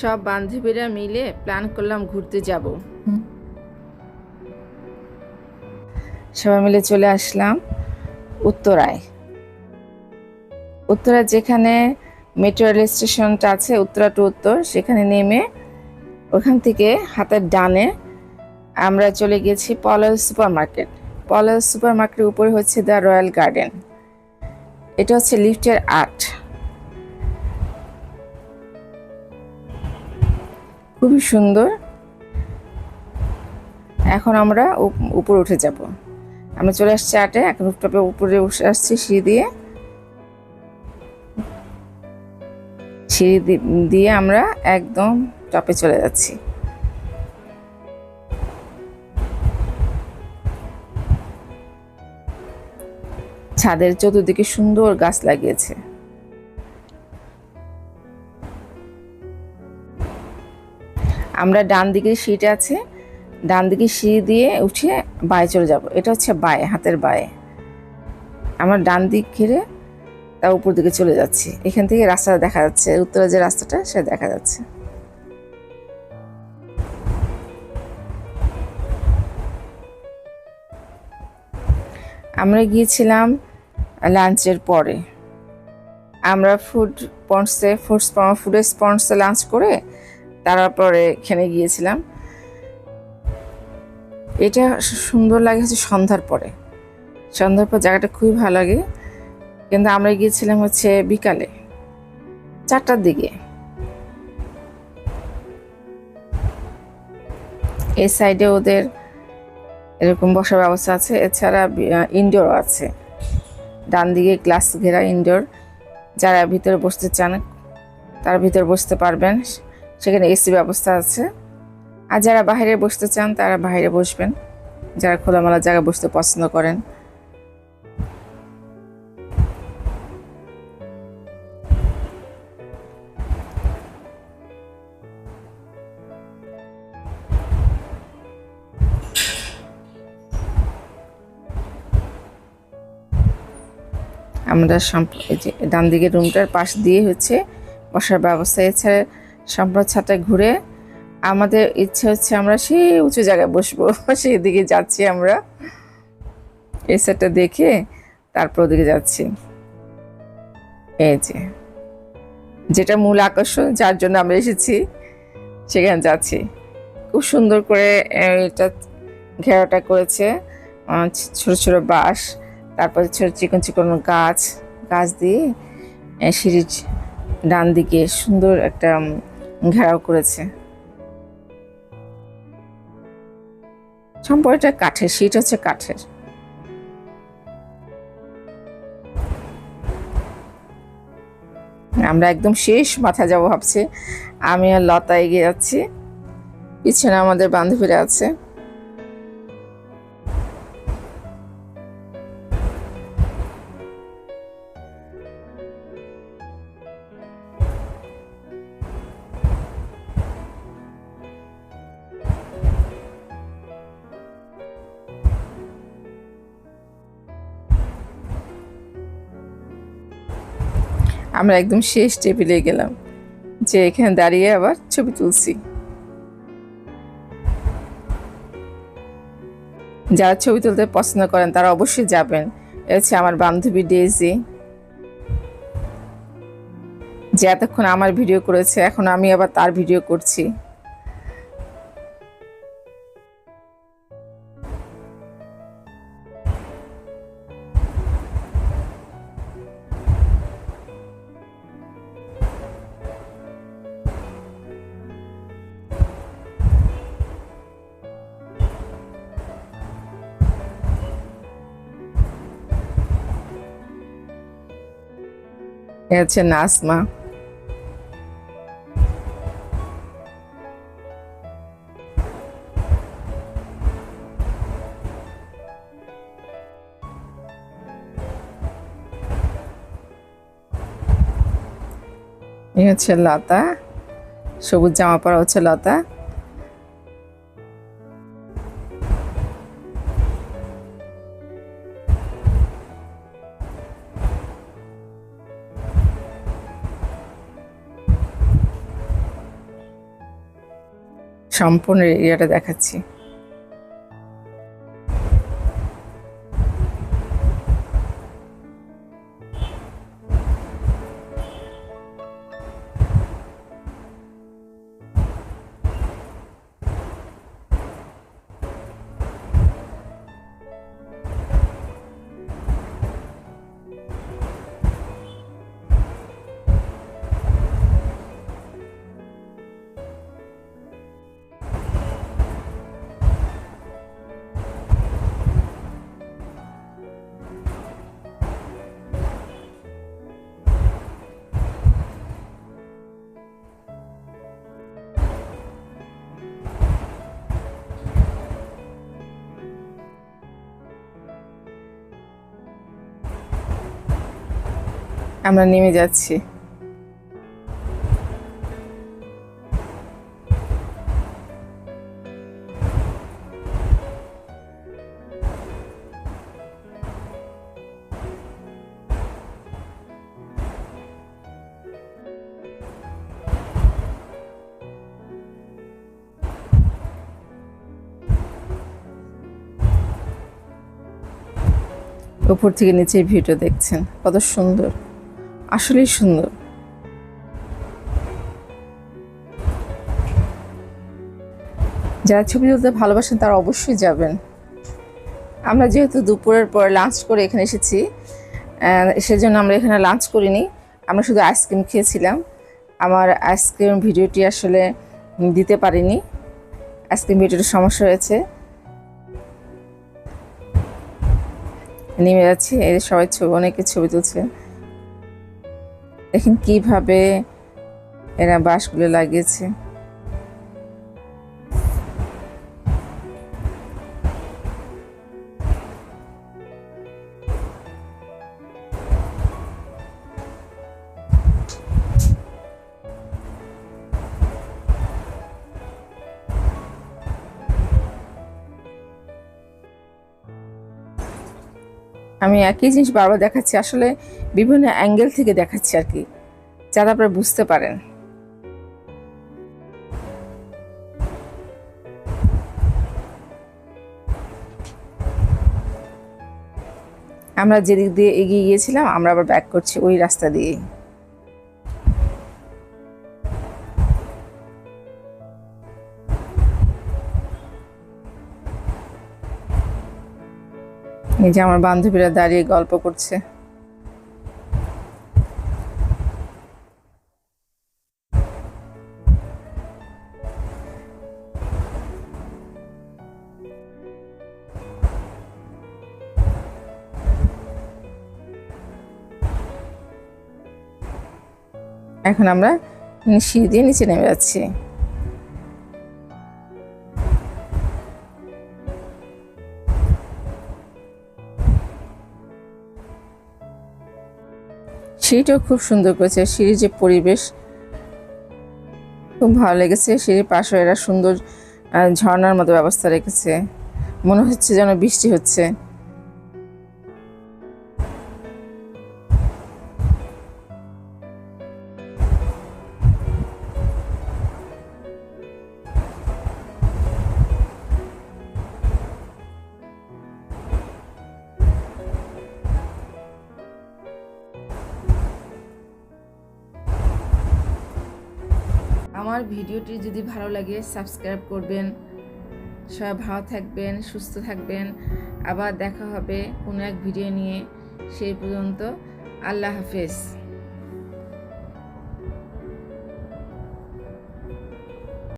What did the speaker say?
সব বান্ধবীরা মিলে প্ল্যান করলাম ঘুরতে যাব। সবাই মিলে চলে আসলাম উত্তরায়। উত্তরায় যেখানে মেট্রো রেল স্টেশনটা আছে উত্তরা টু উত্তর সেখানে নেমে ওখান থেকে হাতের ডানে আমরা চলে গেছি পলাল সুপার মার্কেট পলাল সুপার মার্কেটের উপরে হচ্ছে দ্য রয়্যাল গার্ডেন এটা হচ্ছে লিফটের আট। খুবই সুন্দর। এখন আমরা উপরে উঠে যাব। আমরা চলে আসছি আটে, এখন রুফটপে উপরে উঠে আসছি সিঁড়ি দিয়ে। সিঁড়ি দিয়ে আমরা একদম টপে চলে যাচ্ছি। ছাদের চতুর্দিকে সুন্দর গাছ লাগিয়েছে। আমরা ডান দিকে সিট আছে, ডান দিকে সিঁড়ি দিয়ে উঠে বায়ে চলে যাব। এটা হচ্ছে বায়ে, হাতের বায়ে। আমরা ডান দিক ঘিরে তার উপর দিকে চলে যাচ্ছি। এখান থেকে রাস্তা দেখা যাচ্ছে উত্তরা যে রাস্তাটা সেটা দেখা যাচ্ছে। আমরা গিয়েছিলাম লাঞ্চের পরে। আমরা ফুড পন্ডসে ফুড ফুডের স্পন্সে লাঞ্চ করে তারপরে এখানে গিয়েছিলাম। এটা সুন্দর লাগে হচ্ছে সন্ধ্যার পরে। সন্ধ্যার পর জায়গাটা খুবই ভালো লাগে। কিন্তু আমরা গিয়েছিলাম হচ্ছে বিকালে, চারটার দিকে। এই সাইডে ওদের এরকম বসার ব্যবস্থা আছে। এছাড়া ইনডোর আছে। ডান দিকে গ্লাস ঘেরা ইনডোর যারা ভিতরে বসতে চান, তার ভিতরে বসতে পারবেন। সেখানে এসি ব্যবস্থা আছে। আর যারা বাইরে বসতে চান, তারা বাইরে বসবেন। যারা খোলামেলা জায়গায় বসতে পছন্দ করেন। আমরা এই যে ডান দিকের রুমটার পাশ দিয়ে হচ্ছে বসার ব্যবস্থা। এছাড়া সম্প্রদ ছাটায় ঘুরে আমাদের ইচ্ছে হচ্ছে আমরা সেই উঁচু জায়গায় বসবো, সেই দিকে যাচ্ছি আমরা। এই সেটটা দেখে তারপর ওদিকে যাচ্ছি। এই যে, যেটা মূল আকর্ষণ, যার জন্য আমরা এসেছি, সেখানে যাচ্ছি। খুব সুন্দর করে এটা ঘেরাটা করেছে ছোট ছোট বাঁশ, তারপরে ছোট চিকন চিকন গাছ গাছ দিয়ে সিঁড়ির ডান দিকে সুন্দর একটা ঘেরাও করেছে। সম্পর্কটা কাঠের সিট হচ্ছে কাঠের। আমরা একদম শেষ মাথা যাব ভাবছি। আমি আর লতা এগিয়ে যাচ্ছি। পিছনে আমাদের বান্ধবীরা আছে। আমরা একদম শেষ টেবিলে গেলাম, যে এখানে দাঁড়িয়ে আবার ছবি তুলছি। যারা ছবি তুলতে পছন্দ করেন, তারা অবশ্যই যাবেন। এ হচ্ছে আমার বান্ধবী ডেজি যে এতক্ষণ আমার ভিডিও করেছে, এখন আমি আবার তার ভিডিও করছি। এ হচ্ছে নাসমা এই হচ্ছে লতা সবুজ জামা পরা হচ্ছে লতা। সম্পূর্ণ এরিয়াটা দেখাচ্ছি। আমরা নেমে যাচ্ছি। উপর থেকে নিচে ভিডিও দেখছেন। কত সুন্দর। আসলেই সুন্দর। যারা ছবি তুলতে ভালোবাসেন তারা অবশ্যই যাবেন। আমরা যেহেতু দুপুরের পর লাঞ্চ করে এখানে এসেছি সেজন্য আমরা এখানে লাঞ্চ করিনি। আমরা শুধু আইসক্রিম খেয়েছিলাম। আমার আইসক্রিম ভিডিওটি আসলে দিতে পারিনি। আইসক্রিম ভিডিওটির সমস্যা হয়েছে। নেমে যাচ্ছি যে সবাই ছবি, অনেকে ছবি তুলছে। দেখেন কীভাবে এরা বাঁশগুলো লাগিয়েছে। আমি একই জিনিস বারবার দেখাচ্ছি, আসলে বিভিন্ন অ্যাঙ্গেল থেকে দেখাচ্ছি আর কি, যাতে আপনারা বুঝতে পারেন। আমরা যেদিক দিয়ে এগিয়ে গিয়েছিলাম, আমরা আবার ব্যাক করছি ওই রাস্তা দিয়ে এই যে আমার বান্ধবীরা দাঁড়িয়ে গল্প করছে। এখন আমরা সিঁড়ি দিয়ে নিচে নেমে যাচ্ছি। সিঁড়িটাও খুব সুন্দর করেছে। সিঁড়ির যে পরিবেশ খুব ভালো লেগেছে। সিঁড়ির পাশে এরা সুন্দর ঝর্নার মতো ব্যবস্থা রেখেছে। মনে হচ্ছে যেন বৃষ্টি হচ্ছে। আমার ভিডিওটি যদি ভালো লাগে সাবস্ক্রাইব করবেন। সবাই ভালো থাকবেন, সুস্থ থাকবেন। আবার দেখা হবে কোনো এক ভিডিও নিয়ে। সেই পর্যন্ত আল্লাহ হাফেজ।